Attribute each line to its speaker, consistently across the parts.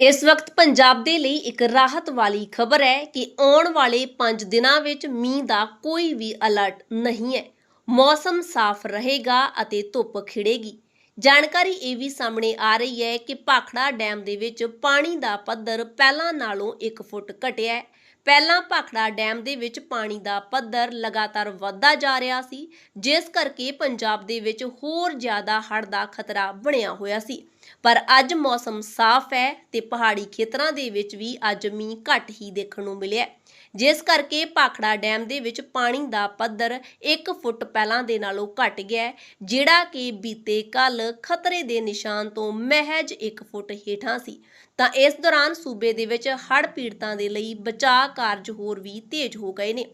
Speaker 1: ਇਸ ਵਕਤ ਪੰਜਾਬ ਦੇ ਲਈ ਇੱਕ ਰਾਹਤ ਵਾਲੀ ਖਬਰ ਹੈ ਕਿ ਆਉਣ ਵਾਲੇ 5 ਦਿਨਾਂ ਵਿੱਚ ਮੀਂਹ ਦਾ ਕੋਈ ਵੀ ਅਲਰਟ ਨਹੀਂ ਹੈ। ਮੌਸਮ ਸਾਫ਼ ਰਹੇਗਾ ਅਤੇ ਧੁੱਪ ਖਿੜੇਗੀ। ਜਾਣਕਾਰੀ ਇਹ ਵੀ ਸਾਹਮਣੇ ਆ ਰਹੀ ਹੈ ਕਿ ਭਾਖੜਾ ਡੈਮ ਦੇ ਵਿੱਚ ਪਾਣੀ ਦਾ ਪੱਧਰ ਪਹਿਲਾਂ ਨਾਲੋਂ 1 ਫੁੱਟ ਘਟਿਆ ਹੈ। ਪਹਿਲਾਂ ਭਾਖੜਾ ਡੈਮ ਦੇ ਵਿੱਚ ਪਾਣੀ ਦਾ ਪੱਧਰ ਲਗਾਤਾਰ ਵੱਧਦਾ ਜਾ ਰਿਹਾ ਸੀ, ਜਿਸ ਕਰਕੇ ਪੰਜਾਬ ਦੇ ਵਿੱਚ ਹੋਰ ਜ਼ਿਆਦਾ ਹੜ੍ਹ ਦਾ ਖਤਰਾ ਬਣਿਆ ਹੋਇਆ ਸੀ। ਪਰ ਅੱਜ ਮੌਸਮ ਸਾਫ਼ ਹੈ ਤੇ ਪਹਾੜੀ ਖੇਤਰਾਂ ਦੇ ਵਿੱਚ ਵੀ ਅੱਜ ਮੀਂਹ ਘੱਟ ਹੀ ਦੇਖਣ ਨੂੰ ਮਿਲਿਆ ਜਿਸ ਕਰਕੇ ਭਾਖੜਾ ਡੈਮ ਦੇ ਵਿੱਚ ਪਾਣੀ ਦਾ ਪੱਧਰ 1 ਫੁੱਟ ਪਹਿਲਾਂ ਦੇ ਨਾਲੋਂ ਘਟ ਗਿਆ ਜਿਹੜਾ ਕਿ ਬੀਤੇ ਕੱਲ ਖਤਰੇ ਦੇ ਨਿਸ਼ਾਨ ਤੋਂ ਮਹਿਜ 1 ਫੁੱਟ ਹੇਠਾਂ ਸੀ। ਤਾਂ ਇਸ ਦੌਰਾਨ ਸੂਬੇ ਦੇ ਵਿੱਚ ਹੜ੍ਹ ਪੀੜਤਾਂ ਦੇ ਲਈ ਬਚਾਅ ਕਾਰਜ ਹੋਰ ਵੀ ਤੇਜ਼ ਹੋ ਗਏ ਨੇ।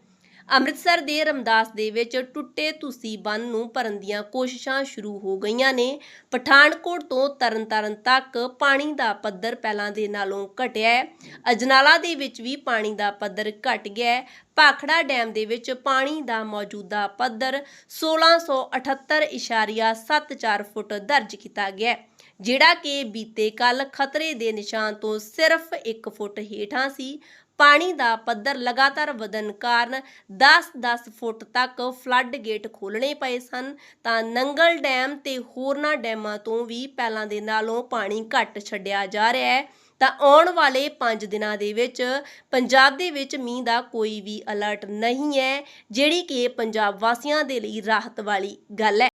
Speaker 1: ਅੰਮ੍ਰਿਤਸਰ ਦੇ ਰਮਦਾਸ ਦੇ ਵਿੱਚ ਟੁੱਟੇ ਤੁਸੀਂ ਬੰਨ ਨੂੰ ਭਰਨ ਦੀਆਂ ਕੋਸ਼ਿਸ਼ਾਂ ਸ਼ੁਰੂ ਹੋ ਗਈਆਂ ਨੇ। ਪਠਾਨਕੋਟ ਤੋਂ ਤਰਨਤਾਰਨ ਤੱਕ ਪਾਣੀ ਦਾ ਪੱਧਰ ਪਹਿਲਾਂ ਦੇ ਨਾਲੋਂ ਘਟਿਆ ਹੈ। ਅਜਨਾਲਾ ਦੇ ਵਿੱਚ ਵੀ ਪਾਣੀ ਦਾ ਪੱਧਰ ਘਟ ਗਿਆ ਹੈ। ਭਾਖੜਾ ਡੈਮ ਦੇ ਵਿੱਚ ਪਾਣੀ ਦਾ ਮੌਜੂਦਾ ਪੱਧਰ 1678.74 ਫੁੱਟ ਦਰਜ ਕੀਤਾ ਗਿਆ ਹੈ, ਜਿਹੜਾ ਕਿ ਬੀਤੇ ਕੱਲ ਖਤਰੇ ਦੇ ਨਿਸ਼ਾਨ ਤੋਂ ਸਿਰਫ 1 ਫੁੱਟ ਹੇਠਾਂ ਸੀ। ਪਾਣੀ ਦਾ ਪੱਧਰ ਲਗਾਤਾਰ ਵਧਣ ਕਾਰਨ 10-10 ਫੁੱਟ ਤੱਕ ਫਲੱਡ ਗੇਟ ਖੋਲਣੇ ਪਏ ਸਨ। ਤਾਂ ਨੰਗਲ ਡੈਮ ਤੇ ਹੋਰਨਾਂ ਡੈਮਾਂ ਤੋਂ ਵੀ ਪਹਿਲਾਂ ਦੇ ਨਾਲੋਂ ਪਾਣੀ ਘੱਟ ਛੱਡਿਆ ਜਾ ਰਿਹਾ ਹੈ। ਤਾਂ ਆਉਣ ਵਾਲੇ 5 ਦਿਨਾਂ ਦੇ ਵਿੱਚ ਪੰਜਾਬ ਦੇ ਵਿੱਚ ਮੀਂਹ ਦਾ ਕੋਈ ਵੀ ਅਲਰਟ ਨਹੀਂ ਹੈ, ਜਿਹੜੀ ਕਿ ਪੰਜਾਬ ਵਾਸੀਆਂ ਦੇ ਲਈ ਰਾਹਤ ਵਾਲੀ ਗੱਲ ਹੈ।